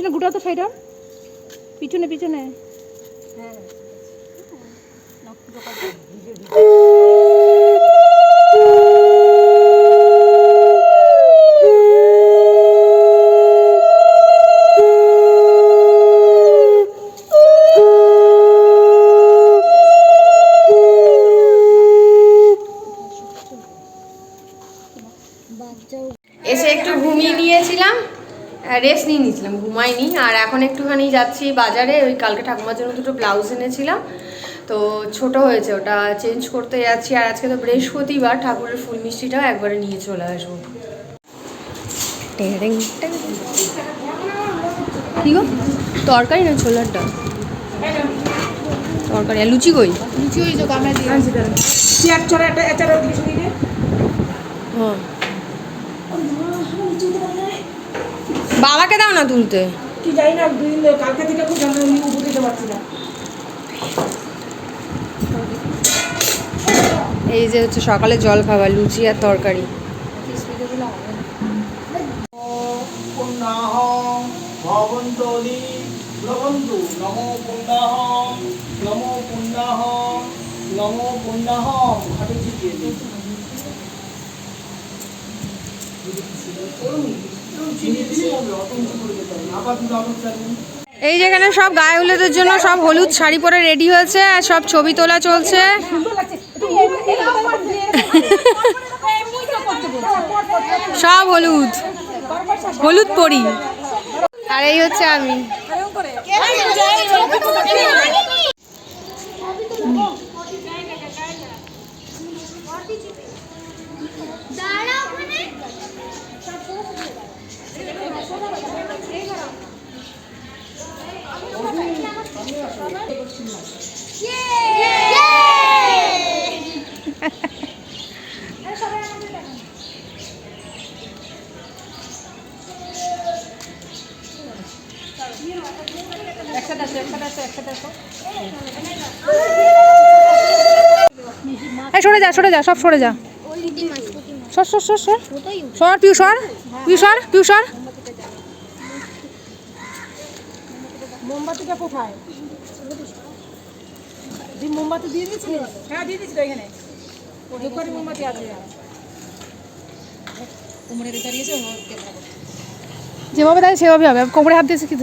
পিছনে গুটা তো সাইড। পিছনে পিছনে। এসে একটু ঘুমিয়ে নিয়েছিলাম রেস্ট নিয়ে নিয়েছিলাম ঘুমাইনি। আর এখন একটুখানি যাচ্ছি বাজারে ওই কালকে ঠাকুমার জন্য দুটো ব্লাউজ এনেছিলাম। তো ছোট হয়েছে ওটা চেঞ্জ করতে যাচ্ছি। আর আজকে তো বৃহস্পতিবার ঠাকুরের ফুল মিষ্টিটাও একবারে নিয়ে চলে আসব। টেরেং কি গো? তরকারি না ছোলার ডাল? তরকারি আর লুচি কই? চেয়ার চড়া একটা এচার হ্যাঁ। বাবাকে দাও না তুলতে। কি জানি না দুই দিন ধরে কালকে থেকে খুব জানা আমি উপর দিতে পারছি না। এই যে হচ্ছে সকালে জল খাবার লুচি আর তরকারি। নমো এই যেখানে সব গায়ে হলুদের জন্য সব হলুদ শাড়ি পরে রেডি হয়েছে, আর সব ছবি তোলা চলছে। সব হলুদ। হলুদ পরি। আর এই হচ্ছে আমি। একসাথে আসো একসাথে আসো একসাথে আসো। এই সরে যা সরে যা সব সরে যা। সর সর সর সর। সর পিউ সর। পিউ সর পিউ সর। মোমবাতিটা কোথায়? দি মোমবাতি দিয়ে দিয়েছিলে হ্যাঁ দিয়ে দিয়েছিল এখানে। দোকানে মোমবাতি আছে। যেভাবে দেয় সেভাবে হবে। কোমরে হাত দিয়েছে কি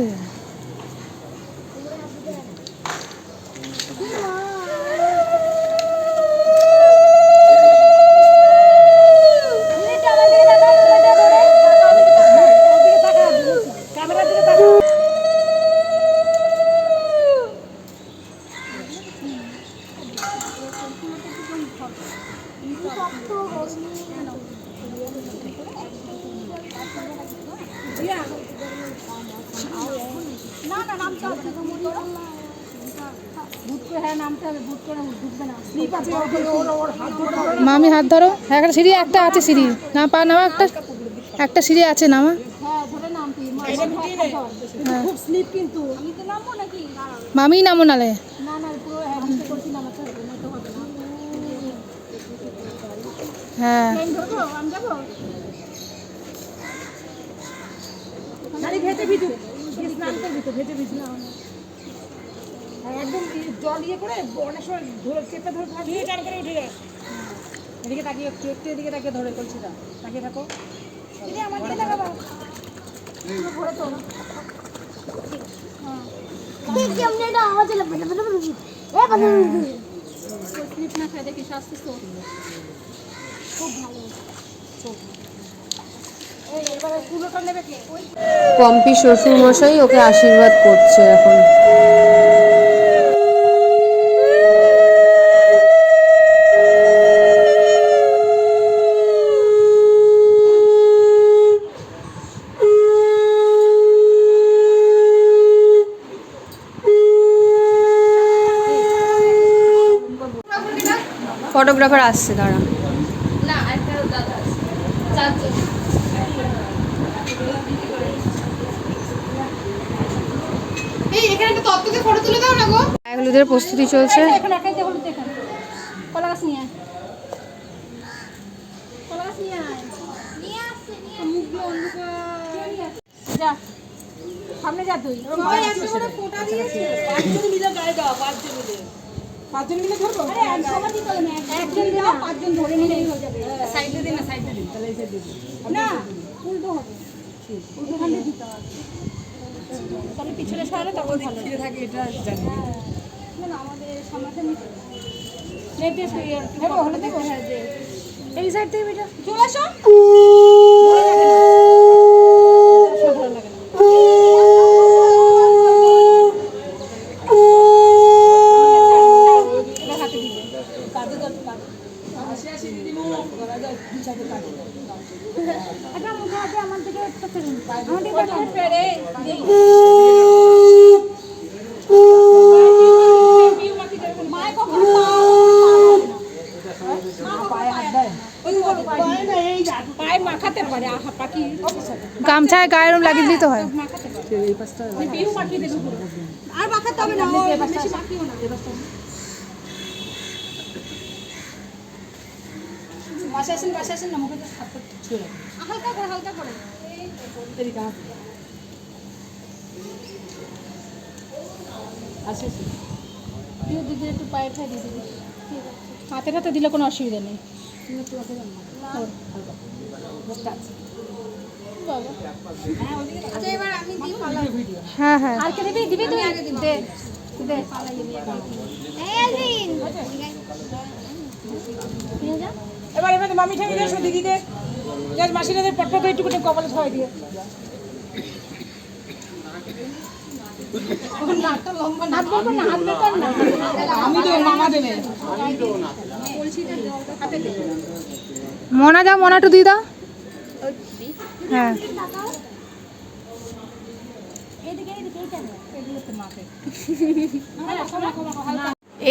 মামি হাত ধরো। হ্যাঁ একটা সিঁড়ি একটা আছে সিঁড়ি। না, পা নামা একটা। একটা সিঁড়ি আছে, নামা। মামি নামো নালে। হ্যাঁ। স্নান করবি তো ভেজে ভিজু না। আর একদম জল ইয়ে করে অনেক সময় ধরে চেপে ধরে দিয়ে চান করে উঠে যাস। এদিকে তাকিয়ে একটু একটু এদিকে তাকিয়ে ধরে করছি না তাকিয়ে থাকো। দিদি আমার দিকে তাকাবো। পম্পি শ্বশুর মশাই ওকে আশীর্বাদ করছে এখন। ফটোগ্রাফার আসছে দাঁড়া। গায়ে হলুদের প্রস্তুতি চলছে। এখানে একাই হলুদ এখানে কলা গাছ নিয়ে আয়। মুখগুলো অন্ধকার। যা। সামনে যা তুই। পাঁচজন মিলে গায়ে দাও পাঁচজন মিলে। পাঁচজন মিলে ধরবো? একজন দিলে পাঁচজন ধরে নিলেই হয়ে যাবে। সাইডে দিন না সাইডে দিন তাহলে এই সাইডে না উল্টো হবে। উল্টো খান্ডে দিতে হবে। তাহলে পিছনে সরালে তখন ভালো থাকে এটা জানি। না আমাদের সামনাসামনি এই সাইড থেকে চলে আসো ভালো লাগে না এবার হাতে দিবে কাঁধে ধর কাঁধে আচ্ছা মুখে আগে আমার দিকে একটা ফেরুন আমার দিকে একটা ফেরে মায় কখনো পায়ে হাত দেয় পায়ে মাখাতে পারে আহা পাখি গামছায় গায়ের রম লাগিয়ে দিলেই তো হয় মাখাতে পারে পিউ মাখিয়ে দেবে পুরো আর মাখাতে হবে না ও বেশি মাখিও না বাসে আসেন বাসে আসেন না মুখে তো হাত ছুঁয়ে হালকা করে হালকা করে এদিকে হাত আসে আসে তুই দিদি একটু পায়ে ঠাই দিয়ে দিবি হাতে হাতে দিলে কোনো অসুবিধা নেই আচ্ছা এবার আমি দিই হ্যাঁ হ্যাঁ। আর কে দিবি দিবি তুই? দে দে। এবার এবার মামি ঠামি এসো দিদিকে যার মাসিরাদের পটপট একটু করে কপালে ছয় দিয়ে। মনা যাও মনা একটু দিয়ে দাও। হ্যাঁ।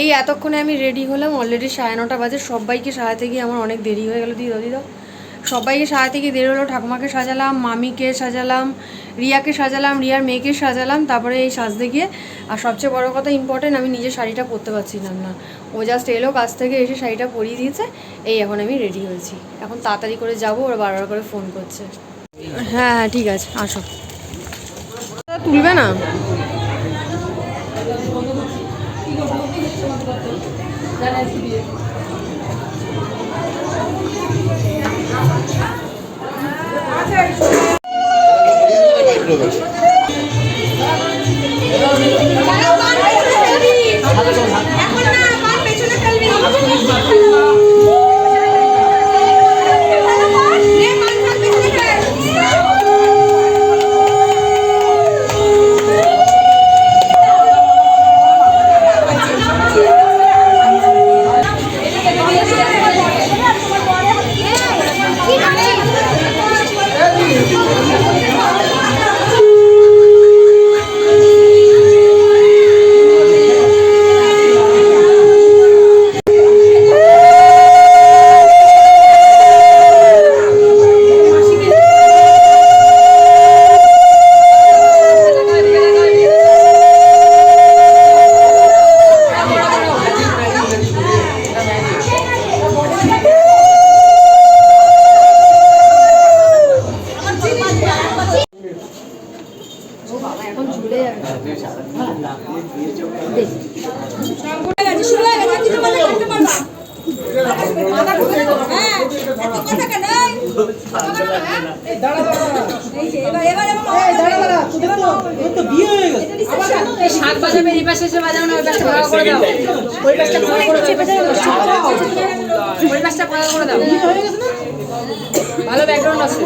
এই এতক্ষণে আমি রেডি হলাম অলরেডি সাড়ে নটা বাজে, সবাইকে সাজাতে গিয়ে আমার অনেক দেরি হয়ে গেল, দিদি দিদি। সবাইকে সাজাতে গিয়ে দেরি হলো, ঠাকুমাকে সাজালাম, মামিকে সাজালাম, রিয়াকে সাজালাম, রিয়ার মেয়েকে সাজালাম, তারপরে এই সাজতে গিয়ে। আর সবচেয়ে বড় কথা ইম্পর্টেন্ট আমি নিজে শাড়িটা পরতে পারছিলাম না। ও জাস্ট এলো কাছ থেকে এসে শাড়িটা পরিয়ে দিয়েছে, এই এখন আমি রেডি হয়েছি। এখন তাড়াতাড়ি করে যাব, ওরা বারবার করে ফোন করছে। হ্যাঁ হ্যাঁ ঠিক আছে আসো। তুলবে না? সাত বাজাবে এই পাশে এসে বাজাও না ওই পাশটা ভাগ করে দাও। ওই পাশটা ভাগ করে দাও। ওই পাশটা ভাগ করে দাও। ভালো ব্যাকগ্রাউন্ড আছে।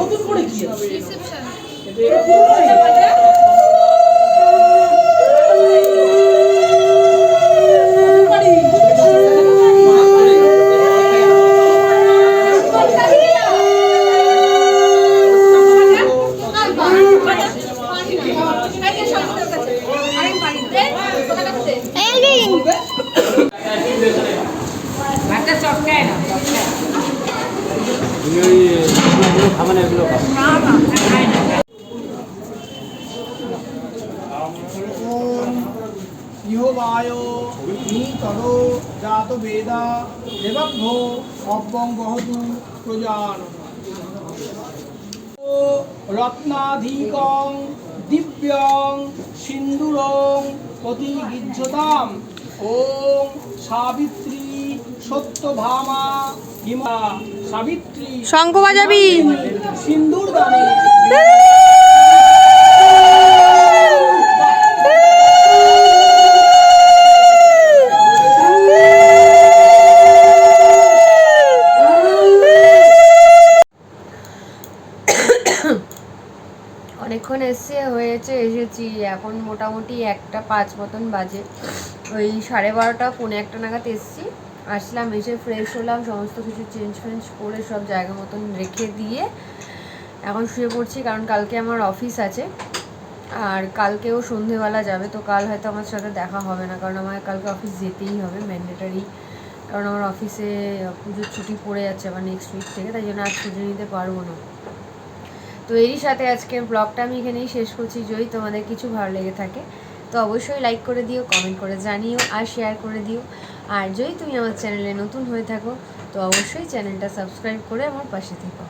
ভাতটা ইহবায় তদো জাত বেদা দেবভ্যো অব্যং বহতু প্রজান রত্নাধিকং দিব্যং সিন্দুরং প্রতিগিজ্যতাম ওম সাবিত্রী সত্যভামা হিমা সাবিত্রী শঙ্খ বাজাবি। সিন্দুর দানে। অনেকক্ষণ এসছে হয়েছে, এসেছি। এখন মোটামুটি একটা পাঁচ মতন বাজে। ওই সাড়ে বারোটা, পৌনে একটা নাগাদ এসছি। আসলাম, এসে ফ্রেশ হলাম, সমস্ত কিছু চেঞ্জ ফেঞ্জ করে সব জায়গা মতন রেখে দিয়ে এখন শুয়ে পড়ছি, কারণ কালকে আমার অফিস আছে। আর কালকেও সন্ধেবেলা যাবে, তো কাল হয়তো আমার সাথে দেখা হবে না, কারণ আমার কালকে অফিস যেতেই হবে ম্যান্ডেটারি কারণ আমার অফিসে পুজোর ছুটি পড়ে যাচ্ছে আবার নেক্সট উইক থেকে, তাই জন্য আজ পুজো নিতে পারব না। তো এরই সাথে আজকের ব্লগটা আমি এখানেই শেষ করছি। যদি তোমাদের কিছু ভালো লেগে থাকে, তো অবশ্যই লাইক করে দিও কমেন্ট করে জানিও আর শেয়ার করে দিও। আর যদি তুমি আমার চ্যানেলে নতুন হয়ে থাকো, তো অবশ্যই চ্যানেলটা সাবস্ক্রাইব করে আমার পাশে থেকো।